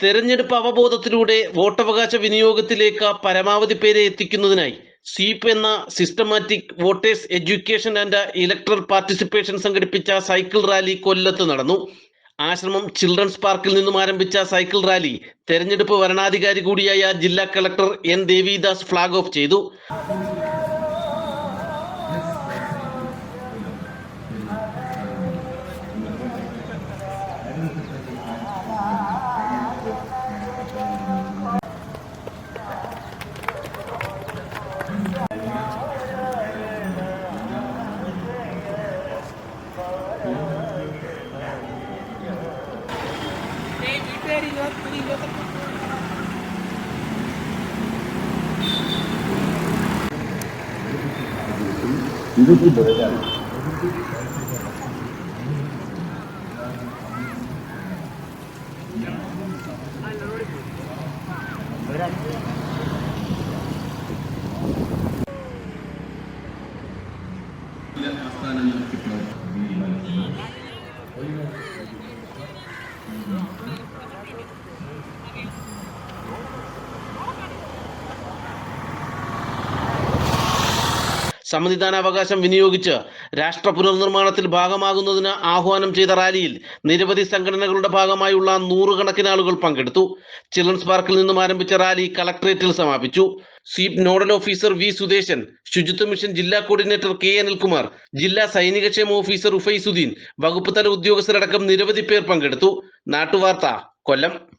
തെരഞ്ഞെടുപ്പ് അവബോധത്തിലൂടെ വോട്ടവകാശ വിനിയോഗത്തിലേക്ക് പരമാവധി പേരെ എത്തിക്കുന്നതിനായി സ്വീപ്പ് എന്ന systematic voters education and electoral participation സംഘടിപ്പിച്ച സൈക്കിൾ റാലി കൊല്ലത്ത് നടന്നു. ആശ്രമം ചിൽഡ്രൻസ് പാർക്കിൽ നിന്നും ആരംഭിച്ച സൈക്കിൾ റാലി തെരഞ്ഞെടുപ്പ് വരണാധികാരി കൂടിയായ ജില്ലാ collector N Devidas flag off ചെയ്തു. വീട്ടുകാർ ഇരുപത്തി ഇരുപത്തെട്ട് സമ്മതിദാനാവകാശം വിനിയോഗിച്ച് രാഷ്ട്ര പുനർനിർമ്മാണത്തിൽ ഭാഗമാകുന്നതിന് ആഹ്വാനം ചെയ്ത റാലിയിൽ നിരവധി സംഘടനകളുടെ ഭാഗമായുള്ള നൂറുകണക്കിന് ആളുകൾ പങ്കെടുത്തു. ചിൽഡ്രൻസ് പാർക്കിൽ നിന്നും ആരംഭിച്ച റാലി കളക്ടറേറ്റിൽ സമാപിച്ചു. SVEEP nodal officer V Sudesan ശുചിത്വ മിഷൻ ജില്ലാ കോർഡിനേറ്റർ കെ അനിൽകുമാർ ജില്ലാ സൈനികക്ഷേമ ഓഫീസർ ഉഫൈസുദ്ദീൻ വകുപ്പ് തല ഉദ്യോഗസ്ഥരടക്കം നിരവധി പേർ പങ്കെടുത്തു. നാട്ടുവാർത്ത കൊല്ലം.